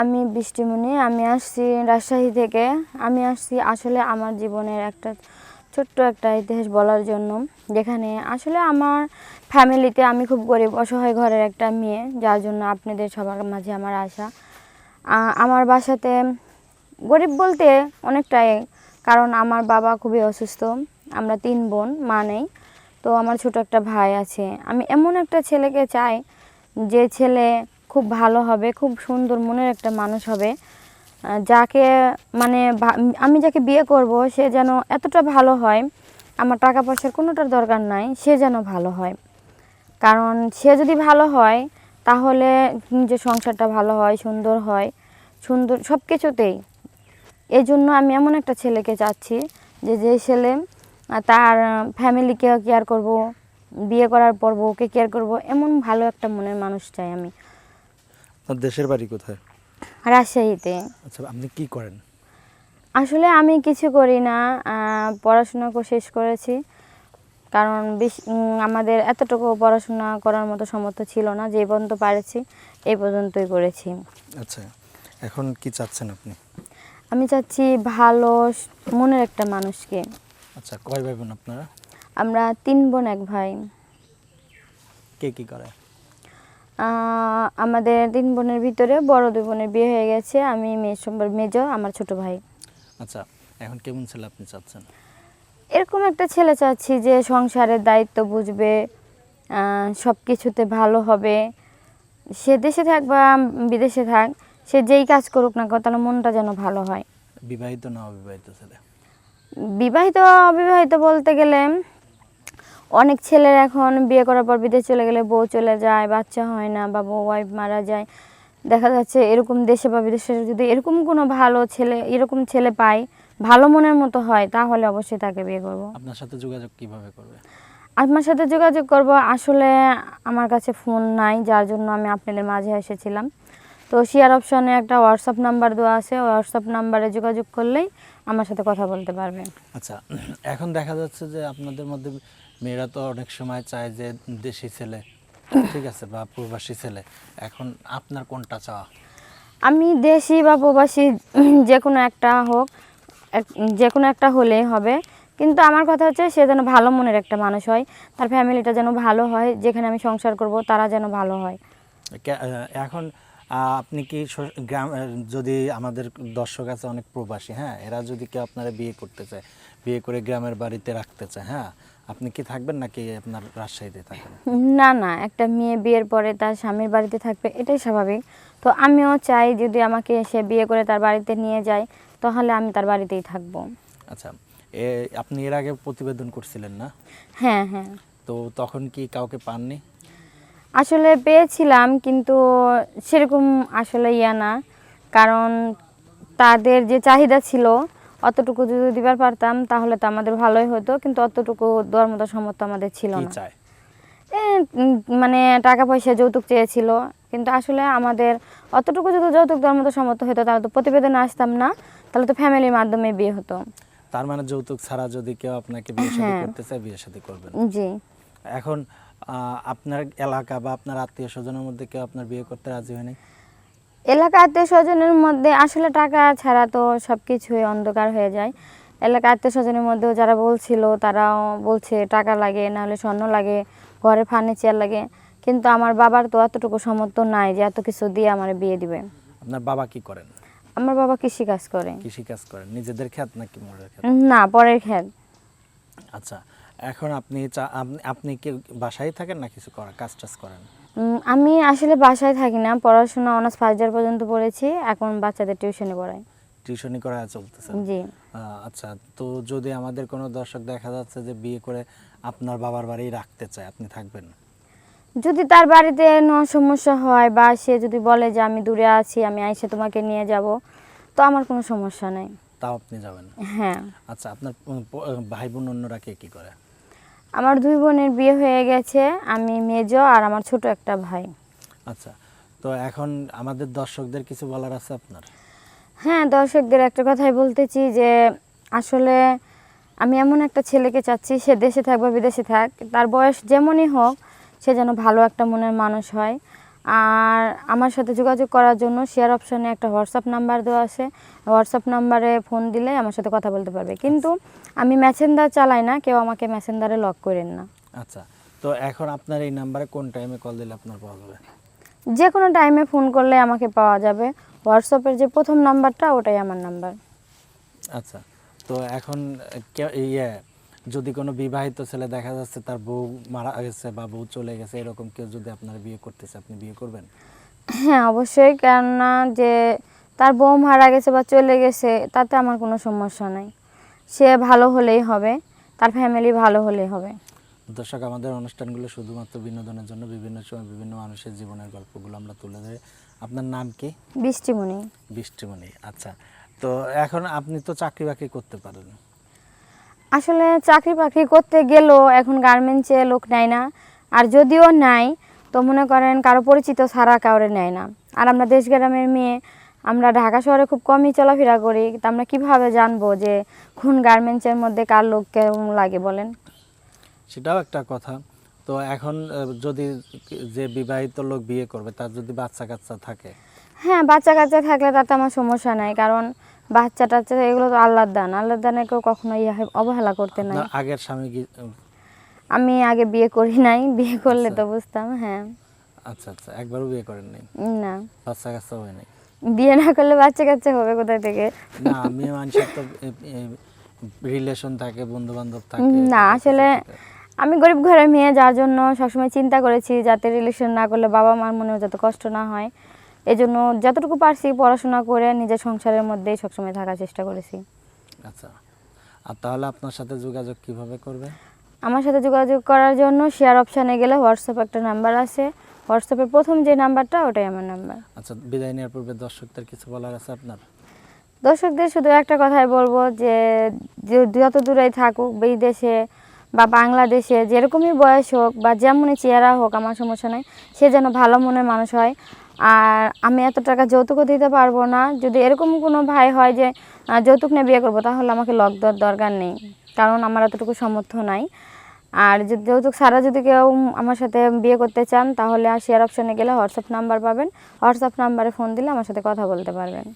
আমি বৃষ্টিমণি আমি আসছি রাজশাহী থেকে। আমি আসছি আসলে আমার জীবনের একটা ছোট্ট একটা ইতিহাস বলার জন্য। যেখানে আসলে আমার ফ্যামিলিতে আমি খুব গরিব, অসহায় ঘরের একটা মেয়ে, যার জন্য আপনাদের সবার মাঝে আমার আশা। আমার বাসাতে গরিব বলতে অনেকটাই, কারণ আমার বাবা খুবই অসুস্থ। আমরা তিন বোন, মা নেই, তো আমার ছোট একটা ভাই আছে। আমি এমন একটা ছেলেকে চাই, যে ছেলে খুব ভালো হবে, খুব সুন্দর মনের একটা মানুষ হবে। যাকে মানে আমি যাকে বিয়ে করব, সে যেন এতটা ভালো হয়, আমার টাকা পয়সার কোনোটার দরকার নাই, সে যেন ভালো হয়। কারণ সে যদি ভালো হয়, তাহলে যে সংসারটা ভালো হয়, সুন্দর হয়, সুন্দর সব কিছুতেই এই জন্য আমি এমন একটা ছেলেকে চাচ্ছি যে যে ছেলে তার ফ্যামিলিকে কেয়ার করব, বিয়ে করার পর বউকে কেয়ার করব, এমন ভালো একটা মনের মানুষ চাই আমি। আপনার দেশের বাড়ি কোথায়? রাজশাহীতে। আচ্ছা আপনি কি করেন? আসলে আমি কিছু করি না পড়াশোনা শেষ করেছি। কারণ বেশ- আমাদের এতটুকু পড়াশোনা করার মতো সামর্থ্য ছিল না যে পর্যন্ত পারেছি এই পর্যন্তই করেছি। আচ্ছা এখন কি চাচ্ছেন আপনি? আমি চাচ্ছি ভালো মনের একটা মানুষকে। আচ্ছা কয় ভাই বোন আপনারা? আমরা তিন বোন এক ভাই। কে কি করে? আমাদের তিন বোনের ভিতরে বড় দুই বোনের বিয়ে হয়ে গেছে। আমি মেয়ে মেজ আমার ছোট ভাই। আচ্ছা এখন কেমন ছেলে আপনি চাচ্ছেন? এরকম একটা ছেলে চাচ্ছি যে সংসারের দায়িত্ব বুঝবে সব কিছুতে ভালো হবে। সে দেশে থাক বা বিদেশে থাক সে যেই কাজ করুক না তার মনটা যেন ভালো হয়। বিবাহিত না অবিবাহিত ছেলে? বিবাহিত অবিবাহিত বলতে গেলে অনেক ছেলের এখন বিয়ে করার পর বিদেশ চলে গেলে বউ চলে যায় বাচ্চা হয় না বা বউ ওয়াইফ মারা যায়। দেখা যাচ্ছে এরকম দেশে বা বিদেশে যদি এরকম কোনো ভালো ছেলে এরকম ছেলে পাই ভালো মনের মতো হয় তাহলে অবশ্যই তাকে বিয়ে করব। আপনার সাথে যোগাযোগ কীভাবে করবে? আপনার সাথে যোগাযোগ করব আসলে আমার কাছে ফোন নাই যার জন্য আমি আপনাদের মাঝে এসেছিলাম। তো শেয়ার অপশনে একটা হোয়াটসঅ্যাপ নাম্বার দেওয়া আছে হোয়াটসঅ্যাপ নাম্বারে যোগাযোগ করলেই আমার সাথে কথা বলতে পারবে। আচ্ছা এখন দেখা যাচ্ছে যে আপনাদের মধ্যে মেয়েরা তো অনেক সময় চায় যে দেশি ছেলে ঠিক আছে বা প্রবাসী ছেলে। এখন আপনার কোনটা চাওয়া? আমি দেশি বা প্রবাসী যে কোনো একটা হোক যে কোনো একটা হলেই হবে। কিন্তু আমার কথা হচ্ছে সে যেন ভালো মনের একটা মানুষ হয় তার ফ্যামিলিটা যেন ভালো হয় যেখানে আমি সংসার করব তারা যেন ভালো হয়। এখন আপনি কি গ্রাম যদি আমাদের দর্শক আছে অনেক প্রবাসী হ্যাঁ এরা যদি কেউ আপনারা বিয়ে করতে চায় বিয়ে করে গ্রামের বাড়িতে রাখতে চায় হ্যাঁ আপনি কি থাকবেন নাকি আপনার রাজশাহীতে থাকবেন? না না একটা মেয়ে বিয়ের পরে তার স্বামীর বাড়িতে থাকবে এটাই স্বাভাবিক। তো আমিও চাই যদি আমাকে সে বিয়ে করে তার বাড়িতে নিয়ে যায় তাহলে আমি তার বাড়িতেই থাকব। আচ্ছা এ আপনি এর আগে প্রতিবেদন করছিলেন না? হ্যাঁ হ্যাঁ। তো তখন কি কাউকে পাননি? আসলে পেয়েছিলাম কিন্তু সেরকম আসলে ইয়া না। কারণ তাদের যে চাহিদা ছিল অতটুকু যদি দিবার পারতাম তাহলে তো আমাদের ভালোই হতো কিন্তু অতটুকু দেওয়ার মতো সামর্থ্য আমাদের ছিল না। মানে টাকা পয়সা যৌতুক চেয়েছিল কিন্তু আসলে আমাদের অতটুকু যদি যৌতুক দেওয়ার মতো সামর্থ্য হতো তাহলে তো প্রতিবেদনে আসতাম না তাহলে তো ফ্যামিলির মাধ্যমে বিয়ে হতো। তার মানে যৌতুক ছাড়া যদি কেউ আপনাকে বিয়ে শাদী হ্যাঁ। করতে চায় বিয়ে শাদী করবেন জি। এখন আপনার এলাকা বা আপনার আত্মীয় স্বজনের মধ্যে কেউ আপনার বিয়ে করতে রাজি হয়নি? এলাকা আত্মীয় স্বজনের মধ্যে আসলে টাকা ছাড়া তো সব কিছুই অন্ধকার হয়ে যায়। এলাকা আত্মীয় স্বজনের মধ্যেও যারা বলছিল তারাও বলছে টাকা লাগে নাহলে স্বর্ণ লাগে ঘরে ফার্নিচার লাগে। কিন্তু আমার বাবার তো এতটুকু সামর্থ্য নাই যে এত কিছু দিয়ে আমার বিয়ে দিবে। আপনার বাবা কি করেন? আমার বাবা কৃষি কাজ করে। কৃষি কাজ করেন। নিজেদের ক্ষেত নাকি মোড়ের ক্ষেত না পরের ক্ষেত আচ্ছা এখন আপনি আপনি- কি বাসায় থাকেন না কিছু করা কাজ টাজ করেন? আমি আসলে বাসায় থাকি না পড়াশোনা অনার্স ফার্স্ট ইয়ার পর্যন্ত পড়েছি এখন বাচ্চাদের টিউশনে পড়াই। টিউশনি করা চলতেছে জি। আচ্ছা তো যদি আমাদের কোনো দর্শক দেখা যাচ্ছে যে বিয়ে করে আপনার বাবার বাড়ি রাখতে চায় আপনি থাকবেন? যদি তার বাড়িতে সমস্যা হয় বা সে যদি বলে যে আমি দূরে আছি আমি আইসে তোমাকে নিয়ে যাব তো আমার কোনো সমস্যা নেই। তাও আপনি যাবেন? হ্যাঁ। আচ্ছা আপনার ভাই বোন অন্যরা কে কি করে? আমার দুই বোনের বিয়ে হয়ে গেছে আমি মেজ আর আমার ছোট একটা ভাই। আচ্ছা তো এখন আমাদের দর্শকদের কিছু বলার আছে আপনার? হ্যাঁ দর্শকদের একটা কথাই বলতেছি যে আসলে আমি এমন একটা ছেলেকে চাচ্ছি সে দেশে থাক বা বিদেশে থাক তার বয়স যেমনই হোক সে যেন ভালো একটা মনের মানুষ হয়। আর আমার সাথে যোগাযোগ করার জন্য শেয়ার অপশনে একটা হোয়াটসঅ্যাপ নাম্বার দেওয়া আছে। হোয়াটসঅ্যাপ নাম্বারে ফোন দিলে আমার সাথে কথা বলতে পারবে। কিন্তু আমি মেসেঞ্জার চালাই না কেউ আমাকে মেসেঞ্জারে লক করেন না। আচ্ছা তো এখন আপনার এই নাম্বারে কোন টাইমে কল দিলে আপনার পাওয়া যাবে? যে কোনো টাইমে ফোন করলে আমাকে পাওয়া যাবে। হোয়াটসঅ্যাপের যে প্রথম নাম্বারটা ওটাই আমার নাম্বার আচ্ছা তো এখন ইয়ে যদি কোনো বিবাহিত ছেলে দেখা যাচ্ছে তার বউ মারা গেছে বা বউ চলে গেছে এরকম কেউ যদি আপনার বিয়ে করতেছে আপনি বিয়ে করবেন? হ্যাঁ অবশ্যই। কেননা যে তার বউ মারা গেছে বা চলে গেছে তাতে আমার কোনো সমস্যা নেই। সে ভালো হলেই হবে তার ফ্যামিলি ভালো হলেই হবে। দর্শক আমাদের অনুষ্ঠানগুলো শুধুমাত্র বিনোদনের জন্য বিভিন্ন সময় বিভিন্ন মানুষের জীবনের গল্পগুলো আমরা তুলে ধরি। আপনার নাম কি? বৃষ্টিমণি। বৃষ্টিমণি আচ্ছা। তো এখন আপনি তো চাকরি বাকরি করতে পারেন। আসলে চাকরি বাকরি করতে গেলেও এখন গার্মেন্টসে লোক নেয় না। আর যদিও নাই তো মনে করেন কারও পরিচিত ছাড়া কাউরে নেয় না। আর আমরা দেশ গ্রামের মেয়ে আমরা ঢাকা শহরে খুব কমই চলাফেরা করি। তা আমরা কীভাবে জানব যে কোন গার্মেন্টসের মধ্যে কার লোক কেমন লাগে বলেন? সেটাও একটা কথা। তো এখন যদি যে বিবাহিত লোক বিয়ে করবে তার যদি বাচ্চা কাচ্চা থাকে? হ্যাঁ বাচ্চা কাচ্চা থাকলে তাতে আমার সমস্যা নাই। কারণ বাচ্চা টাচ্চা এগুলো তো আল্লাহর দান। আল্লাহর দানে কেউ কখনো ইয়ে অবহেলা করতে নাই। আগের স্বামী কি আমি আগে বিয়ে করি নাই বিয়ে করলে তো বুঝতাম হ্যাঁ। আচ্ছা আচ্ছা একবারও বিয়ে করেন নাই? না। বাচ্চা কাচ্চা হয় নাই? বিয়ে না করলে বাচ্চা কাচ্চা হবে কোথায় থেকে? না মেয়ে মানুষের তো রিলেশন থাকে বন্ধু বান্ধব থাকে না আসলে আমি গরিব ঘরের মেয়ে যার জন্য সবসময় চিন্তা করেছি যাতে রিলেশন না করলে বাবা মার মনেও যাতে কষ্ট না হয়। এজন্য যতটুকু পারছি পড়াশোনা করে নিজের সংসারের মধ্যেই সবসময় থাকার চেষ্টা করেছি। আচ্ছা। আর তাহলে আপনার সাথে যোগাযোগ কীভাবে করবে? আমার সাথে যোগাযোগ করার জন্য শেয়ার অপশানে গেলে হোয়াটসঅ্যাপ একটা নাম্বার আছে। হোয়াটসঅ্যাপের প্রথম যে নাম্বারটা ওটাই আমার নাম্বার আচ্ছা বিদায় নেওয়ার পূর্বে দর্শকদের কিছু বলার আছে আপনার? দর্শকদের শুধু একটা কথাই বলব যে যত দূরেই থাকুক বিদেশে বা বাংলাদেশে যেরকমই বয়স হোক বা যেমনই চেহারা হোক আমার সমস্যা নাই। সে যেন ভালো মনের মানুষ হয়। আর আমি এত টাকা যৌতুকও দিতে পারব না। যদি এরকম কোনো ভাই হয় যে যৌতুক নিয়ে বিয়ে করব, তাহলে আমাকে লক দেওয়ার দরকার নেই। কারণ আমার এতটুকু সামর্থ্য নাই। আর যদি যৌতুক ছাড়া যদি কেউ আমার সাথে বিয়ে করতে চান, তাহলে আর শেয়ার অপশানে গেলে হোয়াটসঅ্যাপ নাম্বার পাবেন। হোয়াটসঅ্যাপ নাম্বারে ফোন দিলে আমার সাথে কথা বলতে পারবেন।